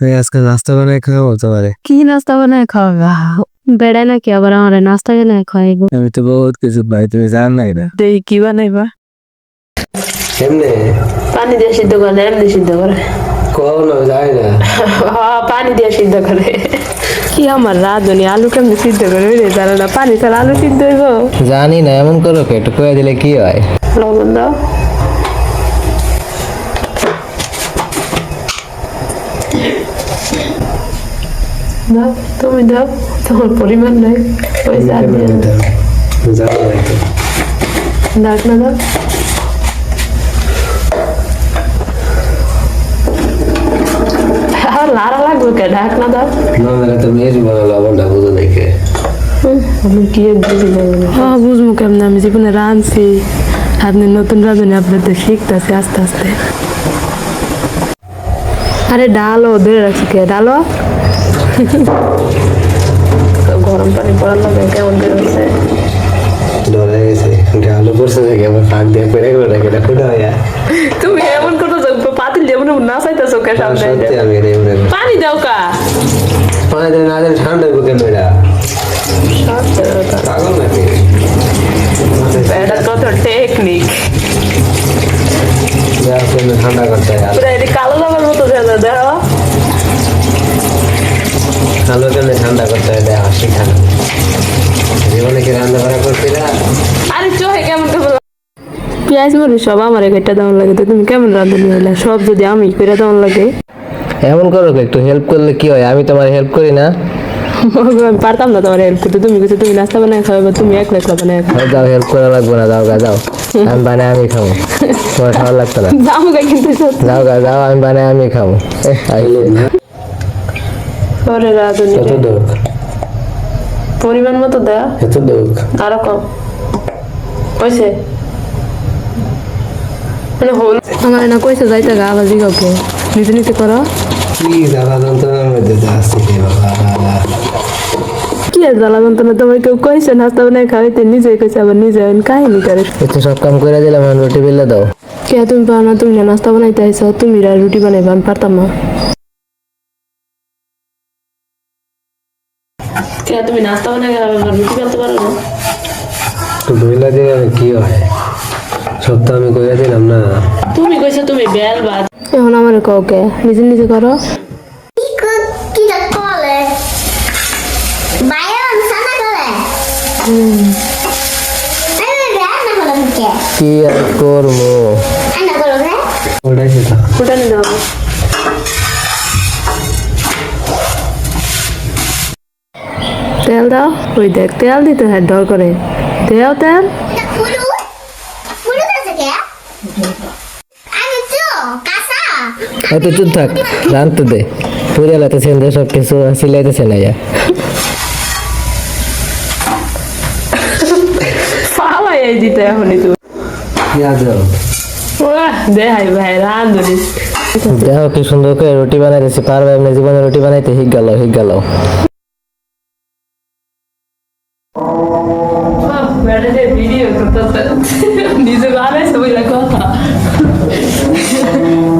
আজকে নাস্তা বানাই খাওয়া বলতে পারে। কি নাস্তা বানায় খাওয়াবা? বেড়ায় নাকি আবার আমার নাস্তা বানায় খাওয়াইবো? আমি তো বহুত কিছু পাই তুমি জান নাই না। দেই কি বানাইবা? এমনি? পানি দিয়ে সিদ্ধ করে এমনি সিদ্ধ করে। কখনো যায় না। পানি দিয়ে সিদ্ধ করে। কি আমার রাঁধুনি আলু কেমনি সিদ্ধ করে? ওই জানো না পানি ছাড়া আলু সিদ্ধ হইব। জানি না এমন করো কে একটু কয়ে দিলে কি হয়? লবণ দাও। দাও তুমি দাও তোমার পরিমাণ নাই ওই যা দিয়ে দাও। ডাক না দাও। আর লারা লাগবে কে? ডাক না দাও। তো দেখে। আমি কি বুঝি হ্যাঁ বুঝব কেমন? আমি জীবনে রাঁধছি আপনি নতুন রাঁধুনি আপনাদের শিখতেছে আস্তে আস্তে। আরে ডালও ধরে রাখছি কে? ডালো গরম পানি পড়ার লাগে কেমন বেরোচ্ছে ডরে গেছে। আলু পড়ছে আবার ফাঁক দিয়ে পেরে করে রাখে এটা ফুটা হয় তুমি এমন করতে পাতিল যেমন না চাইতেছো কে সামনে পানি দাও কা। আলু কেন ঠান্ডা করতে দেয় হাসি খানা। জীবনে কি রান্না করা করছি না? আরে চোখে কেমন কেমন পেঁয়াজ মরিচ সব আমার একটা দাম লাগে তো তুমি কেমন রাঁধুনি হইলা? সব যদি আমি করে দাম লাগে। এমন করো একটু হেল্প করলে কি হয়? আমি তোমার হেল্প করি না? আমি পারতাম না তোমার হেল্প করতে। তুমি কিছু তুমি নাস্তা বানায় খাবে তুমি একলা একলা বানায় আর যাও হেল্প করা লাগবে না যাও গা যাও। আমি বানাই আমি খাব। তোমার খাওয়া লাগতো না। দাম কিন্তু সত্যি। যাও গা যাও আমি বানাই আমি খাব। দুঃখ। পরিমাণ মতো দেয়া এত দুঃখ। আরও কম। কইছে? মানে হল আমার না কইছে যাইতে গা জিগাবো নিতে নিতে করো। কি জ্বালা যন্ত্রণার মধ্যে যাচ্ছি রে বাবা কি আর জ্বালা যন্ত্রণা? তোমার কেউ কইছে নাস্তা বানায় খাওয়াইতে নিজে কইছে আবার নিজে কাহিনী করে। সব কাম করে দিলাম রুটি বেলে দাও। কে তুমি পারো না তুমি না নাস্তা বানাইতে আইসো তুমি রুটি বানাইবা আমি পারতাম না। কে তুমি নাস্তা বানাই রুটি বানাতে পারো না। তো বেলা দিলে আমি কি হয়? সব তো আমি করে দিলাম না। তুমি কইছো তুমি বেল বাদ। এখন আমার কও নিজে নিজে করো? কি আর করব? ওটাই সেটা। ওটা নিয়ে তেল দাও ওই দেখ তেল দিতে হয় ডর করে। দেও তেল. এত চুপ থাক রানতে দে। পুরিয়ালাতে সেন্দে সব কিছু সিলাইতেছে না ইয়া। পালাই দিতে এখনই তুমি দে হাই ভাই রান্ধুনি দেখো কি সুন্দর করে রুটি বানাইতেছি পারবে জীবনে রুটি বানাইতে হিক গেল হিক গেল ম্যারেজে ভিডিও করতেছে নিজে বানাইছে বলে কথা।